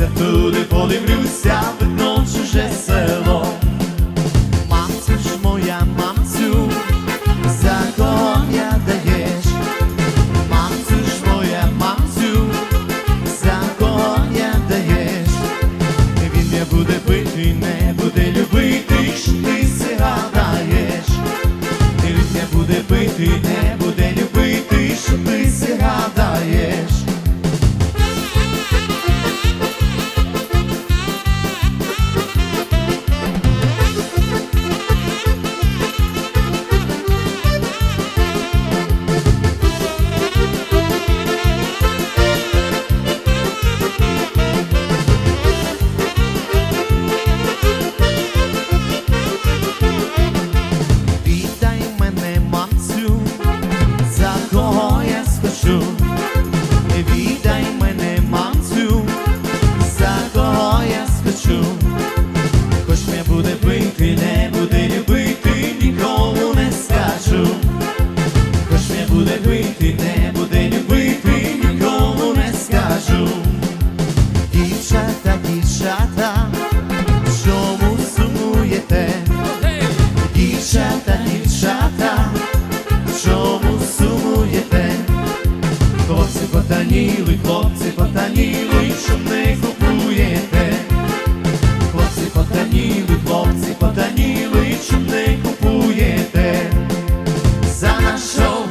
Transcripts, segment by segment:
дивлюся, туди подивлюся, видно чуже село. Мамцю ж моя, мамцю, за кого я даєш, мамцю ж моя, мамцю, за кого я даєш, він не буде битий, не буде. Потаніли, хлопці потаніли, чому не купуєте? Хлопці потаніли, хлопці потаніли, чому не купуєте? За наш шоу,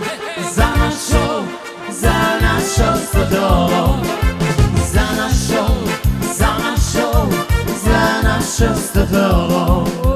за наш шоу, за наш шоу стодолу. За наш шоу, за наш шоу, за наше стодолу.